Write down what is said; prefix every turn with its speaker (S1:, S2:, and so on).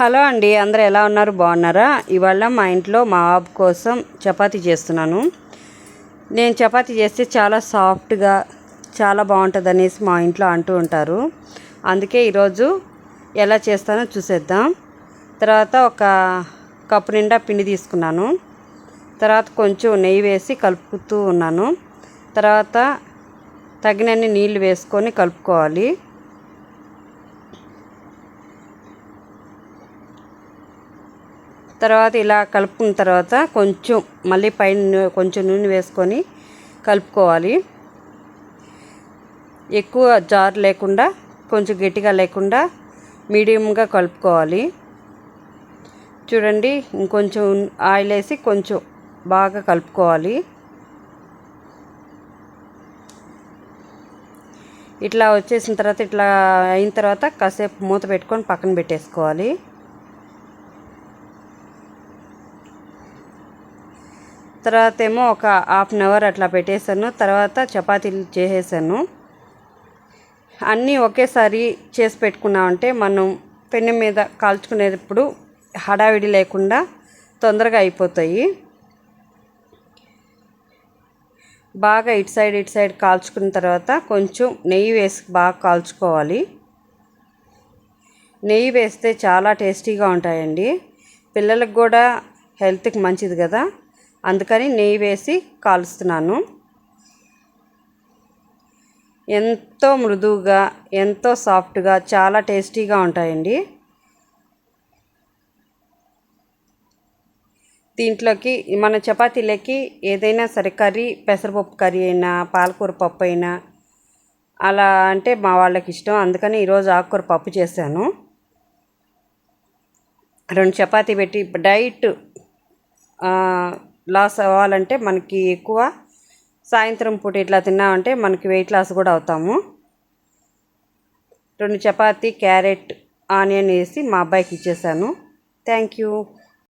S1: Hello అండి అందరూ ఎలా ఉన్నారు? బాగున్నారా? ఇవాళ మా ఇంట్లో మా బాబు కోసం చపాతీ చేస్తున్నాను. నేను చపాతీ చేస్తే చాలా సాఫ్ట్గా చాలా బాగుంటుంది అనేసి మా ఇంట్లో అంటూ ఉంటారు. అందుకే ఈరోజు ఎలా చేస్తానో చూసేద్దాం. తర్వాత ఒక కప్పు నిండా పిండి తీసుకున్నాను. తర్వాత కొంచెం నెయ్యి వేసి కలుపుతూ ఉన్నాను. తర్వాత తగినన్ని నీళ్ళు వేసుకొని కలుపుకోవాలి. తర్వాత ఇలా కలుపుకున్న తర్వాత కొంచెం మళ్ళీ పైన కొంచెం నూనె వేసుకొని కలుపుకోవాలి. ఎక్కువ జారు లేకుండా కొంచెం గట్టిగా లేకుండా మీడియంగా కలుపుకోవాలి. చూడండి ఇంకొంచెం ఆయిల్ వేసి కొంచెం బాగా కలుపుకోవాలి. ఇట్లా వచ్చేసిన తర్వాత ఇట్లా అయిన తర్వాత కాసేపు మూత పెట్టుకొని పక్కన పెట్టేసుకోవాలి. తర్వాత ఏమో ఒక హాఫ్ అన్ అవర్ అట్లా పెట్టేశాను. తర్వాత చపాతీలు చేసేసాను అన్నీ ఒకేసారి చేసి పెట్టుకున్నామంటే మనం పెన్ను మీద కాల్చుకునేటప్పుడు హడావిడి లేకుండా తొందరగా అయిపోతాయి. బాగా ఇటు సైడ్ ఇటు సైడ్ కాల్చుకున్న తర్వాత కొంచెం నెయ్యి వేసి బాగా కాల్చుకోవాలి. నెయ్యి వేస్తే చాలా టేస్టీగా ఉంటాయండి. పిల్లలకు కూడా హెల్త్కి మంచిది కదా. అందుకని నెయ్యి వేసి కాలుస్తున్నాను. ఎంతో మృదువుగా ఎంతో సాఫ్ట్గా చాలా టేస్టీగా ఉంటాయండి. దీంట్లోకి మన చపాతీలకి ఏదైనా సరే కర్రీ పెసరపప్పు కర్రీ అయినా పాలకూర పప్పు అయినా అలా అంటే మా వాళ్ళకి ఇష్టం. అందుకని ఈరోజు ఆకుకూర పప్పు చేశాను. రెండు చపాతీ పెట్టి డైట్ లాస్ అవ్వాలంటే మనకి ఎక్కువ సాయంత్రం పూట ఇట్లా తిన్నామంటే మనకి వెయిట్ లాస్ కూడా అవుతాము. రెండు చపాతీ క్యారెట్ ఆనియన్ వేసి మా అబ్బాయికి ఇచ్చేసాను. Thank you.